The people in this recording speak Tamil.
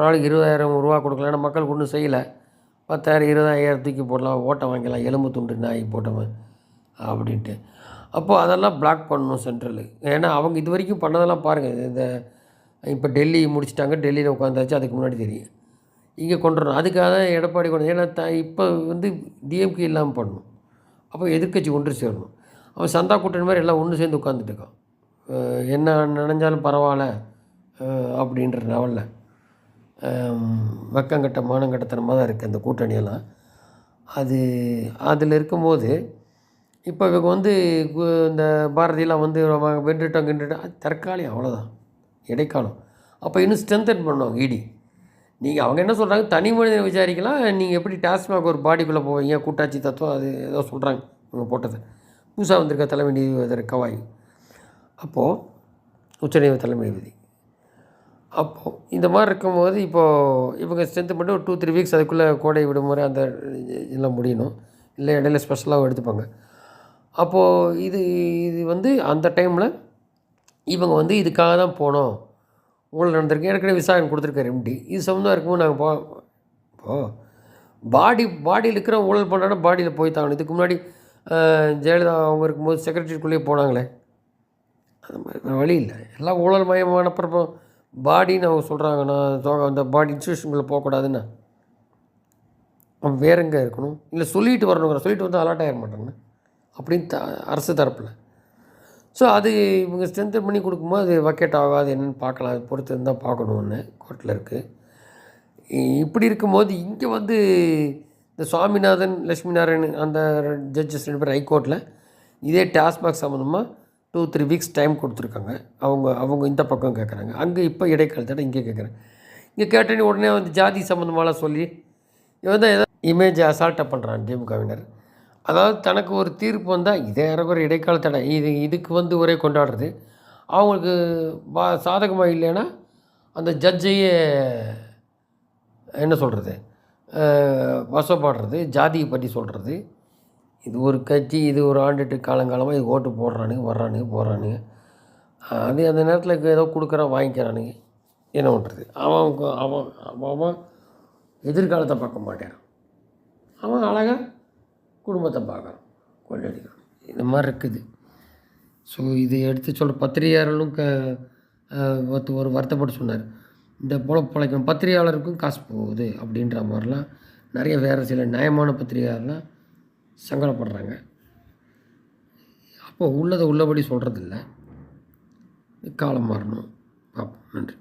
ஒரு நாளைக்கு இருபதாயிரம் ரூபா கொடுக்கலாம். மக்களுக்கு ஒன்றும் செய்யலை. பத்தாயிரம் இருபதாயிரம் தூக்கி போடலாம். ஓட்டை வாங்கிக்கலாம் எலும்பு துண்டு நாய் போட்டவன் அப்படின்ட்டு. அப்போது அதெல்லாம் பிளாக் பண்ணணும் சென்ட்ரலு ஏன்னா அவங்க இது வரைக்கும் பண்ணதெல்லாம் பாருங்கள் இந்த இப்போ டெல்லி முடிச்சிட்டாங்க. டெல்லியில் உட்காந்தாச்சு அதுக்கு முன்னாடி தெரியும். இங்கே கொண்டு வரணும். அதுக்காக தான் எடப்பாடி கொண்டு ஏன்னா த இப்போ வந்து டிஎம்கே இல்லாமல் பண்ணணும். அப்போ எதிர்க்கட்சி ஒன்று சேரணும். அவன் சந்தா கூட்டணி மாதிரி எல்லாம் ஒன்று சேர்ந்து உட்காந்துட்டு இருக்கான். என்ன நினைஞ்சாலும் பரவாயில்ல. அப்படின்ற லெவலில் வெக்கங்கட்ட மானங்கட்டத்தனமாக தான் இருக்குது அந்த கூட்டணியெல்லாம். அது அதில் இருக்கும்போது இப்போ இவங்க வந்து கு- இந்த பாரதியெலாம் வந்து வென்றுட்டோம் கின்றுட்டோம் அது தற்காலிகம் அவ்வளோதான் இடைக்காலம். அப்போ இன்னும் ஸ்ட்ரென்தன் பண்ணுவோம் இடி. நீங்கள் அவங்க என்ன சொல்கிறாங்க தனி மனிதனை விசாரிக்கலாம் நீங்கள் எப்படி டாஸ்மாக் ஒரு பாடிக்குள்ளே போவீங்க? கூட்டாட்சி தத்துவம் அது ஏதோ சொல்கிறாங்க இவங்க போட்டது. புதுசாக வந்திருக்க தலைமை நீதிபதி கவாய். அப்போது உச்சநீதி தலைமை நீதிபதி. அப்போது இந்த மாதிரி இருக்கும்போது இப்போது இவங்க ஸ்ட்ரென்த் மட்டும் ஒரு டூ த்ரீ வீக்ஸ் அதுக்குள்ளே கோடை விடுமுறை அந்த இதெல்லாம் முடியணும். இல்லை இடையில ஸ்பெஷலாக எடுத்துப்பாங்க. அப்போது இது இது வந்து அந்த டைமில் இவங்க வந்து இதுக்காக தான் போனோம். ஊழல் நடந்திருக்கு. ஏற்கனவே விசாரணை கொடுத்துருக்காரு எம்டி இது சம்மந்தமாக இருக்கும்போது நாங்கள் போ இப்போ பாடி பாடியில் இருக்கிற ஊழல் பண்ணுறாங்கன்னா பாடியில் போய் தாங்கணும். இதுக்கு முன்னாடி ஜெயலலிதா அவங்க இருக்கும்போது செக்ரட்டரிக்குள்ளேயே போனாங்களே. அந்த மாதிரி வழி இல்லை. எல்லாம் ஊழல் மயமானப்போ பாடின்னு அவங்க சொல்கிறாங்கன்னா அந்த பாடி இன்ஸ்டியூஷனுக்குள்ளே போகக்கூடாதுன்னு. அவன் வேற எங்கே இருக்கணும்? இல்லை சொல்லிட்டு வரணுங்கிற சொல்லிட்டு வந்து அலர்ட் ஆகிட மாட்டாங்கண்ணா அப்படின்னு த அரசு தரப்பில். ஸோ அது இவங்க ஸ்ட்ரென்தன் பண்ணி கொடுக்கும்போது அது வக்கேட் ஆகாது என்னென்னு பார்க்கலாம். அது பொறுத்து இருந்தால் பார்க்கணுன்னு கோர்ட்டில் இருக்குது இப்படி இருக்கும்போது இங்கே வந்து இந்த சுவாமிநாதன் லட்சுமி நாராயணன் அந்த ஜட்ஜஸ் ரெண்டு பேர் ஹைகோர்ட்டில் இதே டாஸ்மாக் சம்மந்தமாக டூ த்ரீ வீக்ஸ் டைம் கொடுத்துருக்காங்க. அவங்க அவங்க இந்த பக்கம் கேட்குறாங்க அங்கே இப்போ இடைக்காலத்தோட இங்கே கேட்குறாங்க இங்கே கேட்டோன்னே உடனே வந்து ஜாதி சம்மந்தமாலாம் சொல்லி இவன் தான் ஏதோ இமேஜ் அசால்ட்டாக பண்ணுறான் திமுகவினர். அதாவது தனக்கு ஒரு தீர்ப்பு வந்தால் இதே ஒரு இடைக்கால தடை. இது இதுக்கு வந்து ஒரே கொண்டாடுறது. அவங்களுக்கு பா சாதகமாக இல்லைன்னா அந்த ஜட்ஜையே என்ன சொல்கிறது வசப்பாடுறது ஜாதியை பற்றி சொல்கிறது இது ஒரு கட்சி இது ஒரு ஆண்டுட்டு காலங்காலமாக இது ஓட்டு போடுறானுங்க வர்றானுங்க போகிறானுங்க அது அந்த நேரத்தில் ஏதோ கொடுக்குறான் வாங்கிக்கிறானுங்க. என்ன பண்ணுறது அவன் அவன் அவன் அவன் எதிர்காலத்தை பார்க்க மாட்டான் அவன் அழகாக குடும்பத்தை பார்க்குறான் கொள்ளடிக்கிறான். இந்த மாதிரி இருக்குது. ஸோ இது எடுத்து சொல்கிற பத்திரிகையாளர்களும் க ஒருத்த- ஒரு வருத்தப்பட்டு சொன்னார். இந்த போல பிழைக்கும் பத்திரிகையாளருக்கும் காசு போகுது அப்படின்ற மாதிரிலாம் நிறைய வேறு சில நியாயமான பத்திரிகையாளர்லாம் சங்கடப்படுறாங்க. அப்போது உள்ளதை உள்ளபடி சொல்கிறதில்ல காலம் மாறணும். பார்ப்போம். நன்றி.